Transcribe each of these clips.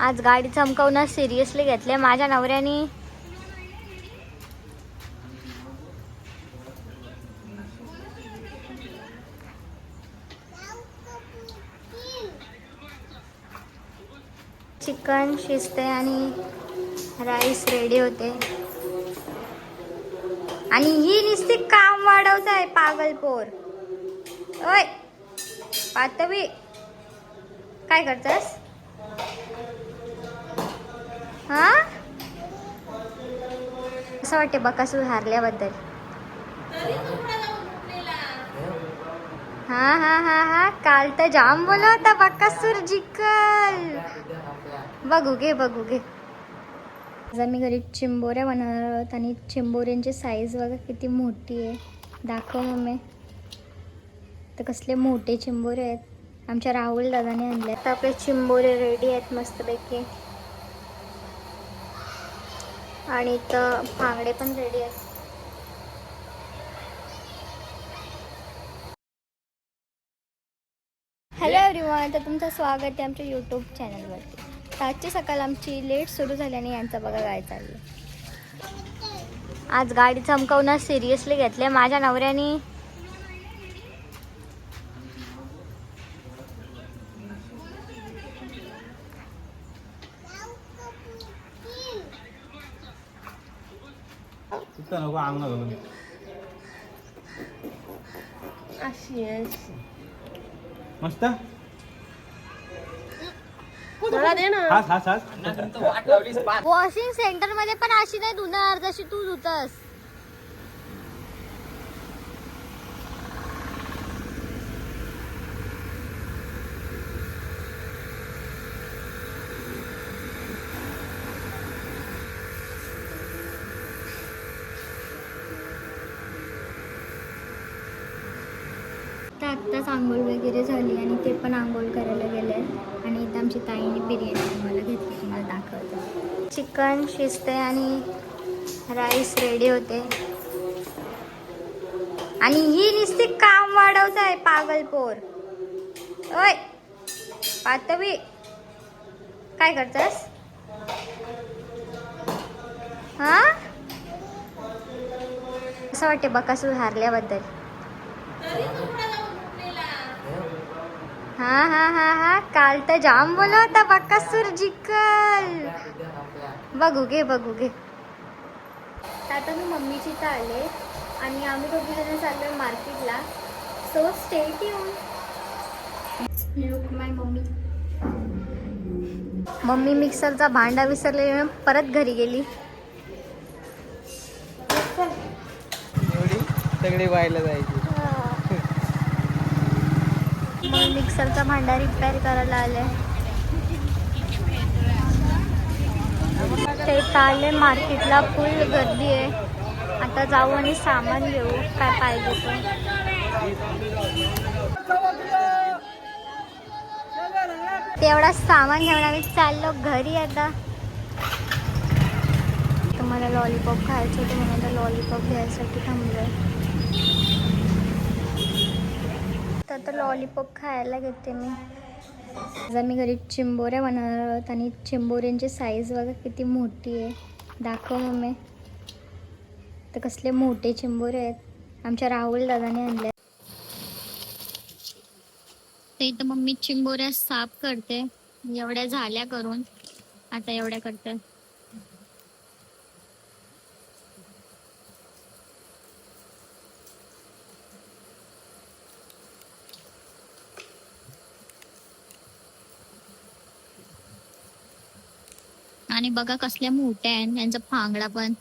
आज गाडी चमकवणं सिरियसली घेतले माझ्या नवऱ्याने. चिकन शिजते आणि राईस रेडी होते. आणि ही नुसती काम वाढवत आहे पागलपोर ओय पातवी काय करतास? हा? असं वाटते बकासूर हारल्याबद्दल. हा हा हा हा. काल तर जाम बोला होता बकासूर जिकल. बघू घे बघू घे. आज आम्ही घरी चिंबोऱ्या बनवणार आहोत आणि चिंबोऱ्यांची साईज बघा किती मोठी आहे. दाखव मम्मी. तर कसले मोठे चिंबोरे आहेत. आमच्या राहुल दादाने आणले तर आपले चिंबोरे रेडी आहेत मस्तपैकी. आणि इथं भांगडे पण रेडी आहेत. हॅलो एव्हरीवन तर तुमचं स्वागत आहे आमच्या यूट्यूब चॅनलवरती तर आजची सकाळ आमची लेट सुरू झाल्याने यांचं बघा गाय चालली. आज गाडी चमकवणं सिरियसली घेतले माझ्या नवऱ्याने नको. अशी मस्त? मला दे ना. हास हास हास. वॉशिंग सेंटरमध्ये पण अशी नाही धुणार जशी तू धुतस. आत्ताच आंघोळ वगैरे झाली आणि ते पण आंघोळ करायला गेले. आणि इथं आमची ताईने बिर्याणी आम्हाला घेतली तुम्हाला दाखवते. चिकन शिजते आणि राईस रेडी होते. आणि ही नुसती काम वाढवत आहे पागलपोर ओय पातवी काय करतस? हा? असं वाटते बकासूर हारल्याबद्दल. हा हा हा हा. काल तर जाम बोला होता बकासूर जिकल. बघू घे बघू घे. तर आता मी मम्मीची इथं आले आणि आम्ही दोघी जण चाललोय मार्केटला. सो स्टेट येऊन लुक माय मम्मी मम्मी मिक्सरचा भांडा विसरले परत घरी गेली. सगळी व्हायला जायची मग मिक्सरचा भांडा रिपेअर करायला आले. ते इथं आले मार्केटला फुल गर्दी आहे. आता जाऊ आणि सामान घेऊ काय पाहिजे ते. तेवढा सामान घेऊन आम्ही चाललो घरी आता. तुम्हाला लॉलीपॉप खायचं होतं म्हणून आता लॉलीपॉप घ्यायसाठी थांबलोय. तर आता लॉलीपॉप खायला घेते मी. आज आम्ही घरी चिंबोऱ्या बनवणार आहोत आणि चिंबोऱ्यांची साईज बघा किती मोठी आहे. दाखव मम्मी. तर कसले मोठे चिंबोरे आहेत. आमच्या राहुल दादाने आणले ते इथं मम्मी चिंबोऱ्या साफ करते. एवढ्या झाल्या करून. आता एवढ्या करते. आणि बघा कसल्या मोठ्या आहेत यांचा फांगडा पण.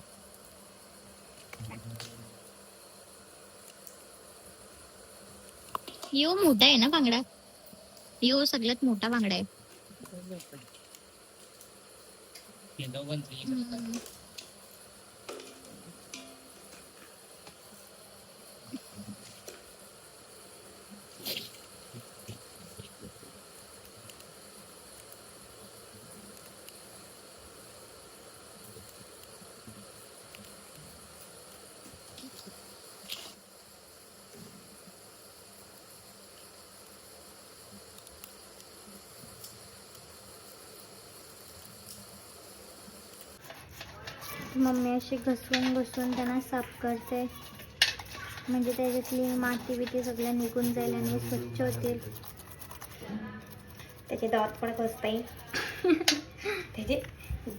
यो मोठा आहे ना बांगडा यो सगळ्यात मोठा बांगडा आहे. मम्मी अशी घसवून घसवून त्यांना साफ करते. म्हणजे त्याच्यातली माती बिती सगळं निघून जाईल आणि स्वच्छ होतील. त्याचे दात पण घसता येईल त्याचे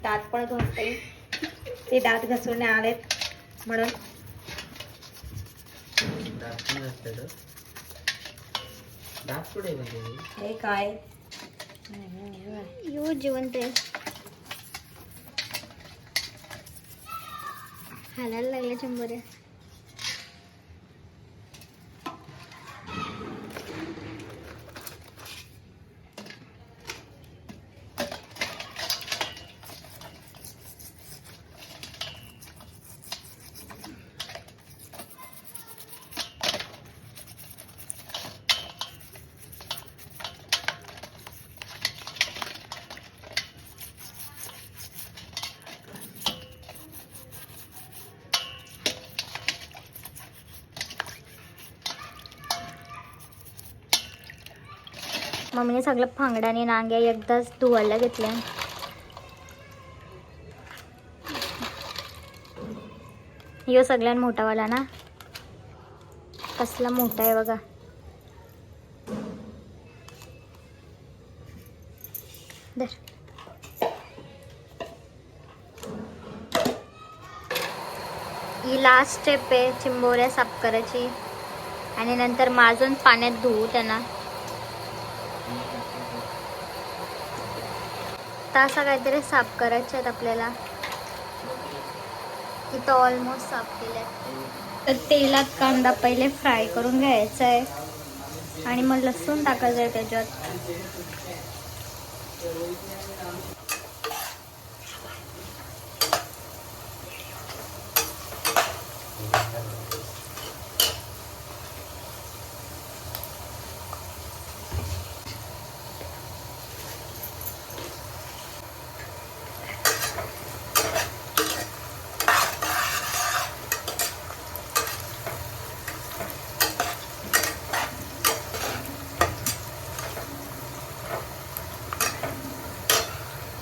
दात पण घसता येईल ते दात घसवणे आलेत म्हणून. हे काय? यो जिवंत आहे. हालायला लागल्या चंबऱ्या मम्मीने सगळं फांगड्याने नांग्या एकदाच धुवायला घेतल्या यो सगळ्यात मोठावाला ना? कसला मोठा आहे बघा. ही लास्ट स्टेप आहे चिंबोऱ्या साफ करायची. आणि नंतर माजून पाण्यात धुवू त्यांना. तासा काहीतरी साफ करायचे आहेत आपल्याला. इथं ऑलमोस्ट साफ केले तर तेलात कांदा पहिले फ्राय करून घ्यायचा आहे. आणि मग लसूण टाकायचं आहे त्याच्यात.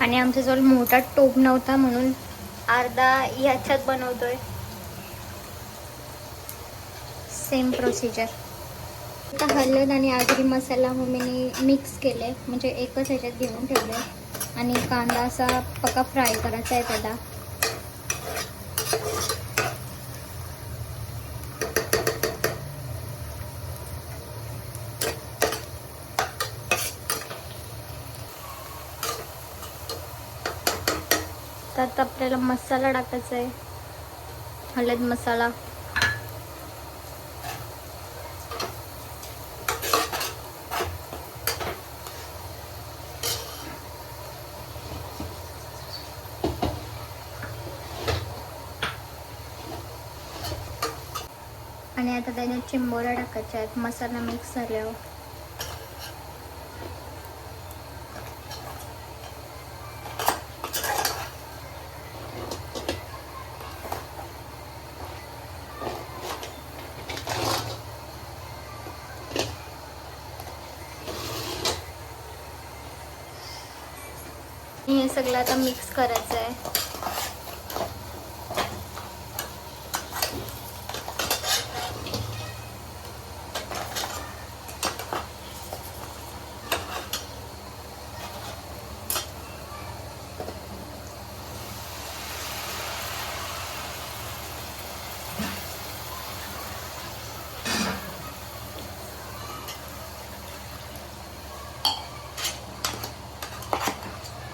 आणि आमच्याजवळ मोठा टोप नव्हता म्हणून अर्धा ह्याच्यात बनवतोय. सेम प्रोसिजर आता हळद आणि आगरी मसाला हो मम्मीने मिक्स केले म्हणजे एकच ह्याच्यात घेऊन ठेवले आणि कांदा असा पक्का फ्राय करायचा आहे त्याला. त्यात आपल्याला मसाला टाकायचा आहे. हळद मसाला. आणि आता त्याच्यात चिंबोऱ्या टाकायच्या आहेत. मसाला मिक्स झाल्यावर. हे सगळं आता मिक्स करायचं आहे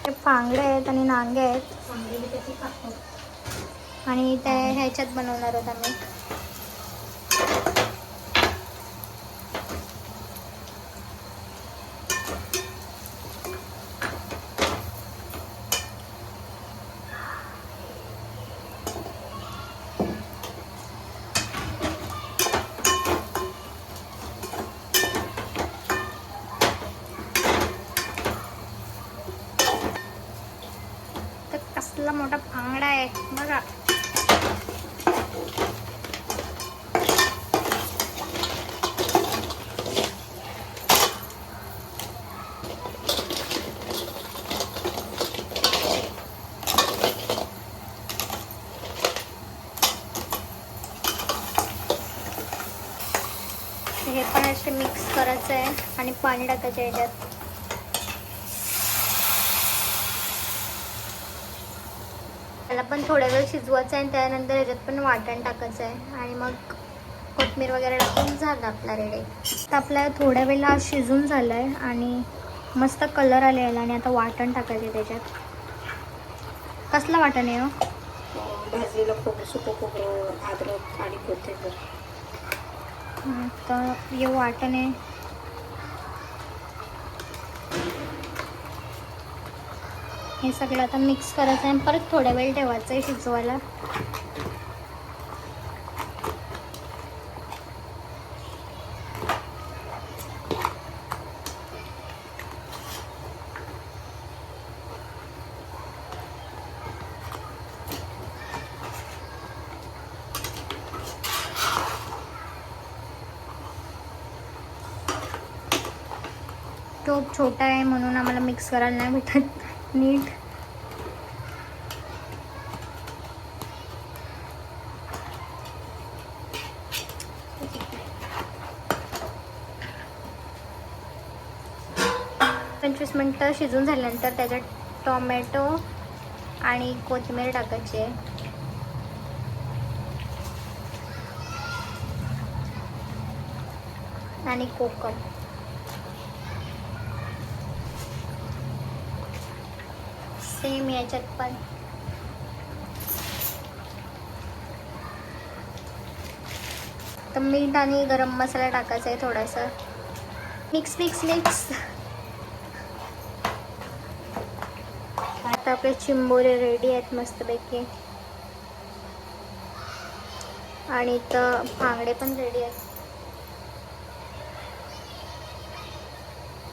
हे फांगडे आहेत आणि नांगे आहेत. आणि त्या ह्याच्यात बनवणार आहोत आम्ही. मोठा भांगडा आहे. बघा. हे पण असे मिक्स करायचं आहे आणि पाणी टाकायचं याच्यात. पण थोड्या वेळ शिजवायचं आहे आणि त्यानंतर याच्यात पण वाटण टाकायचं आहे. आणि मग कोथमीर वगैरे टाकून झालं आपला रेडी. तर आपला थोड्या वेळेला शिजून झाला आहे आणि मस्त कलर आलेला आणि आता वाटण टाकायचं आहे त्याच्यात. कसलं वाटण आहे हो? भाजलेलं खोबरं सुकं खोबरं अद्रक आणि कोथिंबीर. तर हे वाटण आहे. हे सगळं आता मिक्स करायचं आहे. आणि परत थोड्या वेळ ठेवायचं आहे शिजवायला. टोप छोटा आहे म्हणून आम्हाला मिक्स करायला नाही भेटत. नीट. पंचवीस मिनटं शिजून झाल्यानंतर त्याच्यात टोमॅटो आणि कोथिंबीर टाकायची आहे. आणि कोकम. सेम याच्यात पण. तर मीठ आणि गरम मसाला टाकायचा आहे थोडासा. मिक्स मिक्स मिक्स आता आपले चिंबोरे रेडी आहेत मस्तपैकी. आणि तर भांगडे पण रेडी आहेत.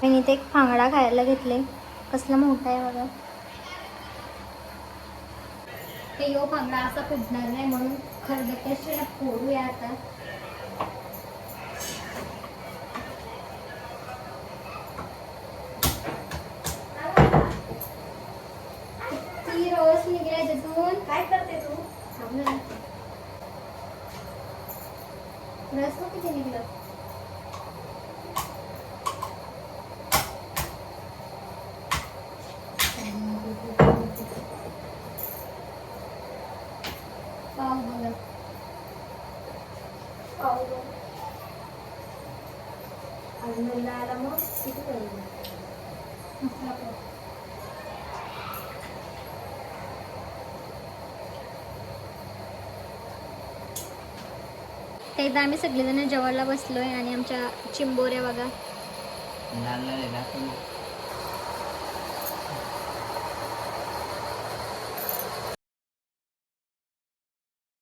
मी इथे एक फांगडा खायला घेतले कसला मोठा आहे बघा. ते यो फांगडा असा फुटणार नाही म्हणून खरबत्याशी फोडूया आता काय करते तू. रस किती निघलं? आला मग किती करू तर एकदा आम्ही सगळेजण जेवायला बसलोय आणि आमच्या चिंबोऱ्या बघा लाल लाल आहे, दाखव.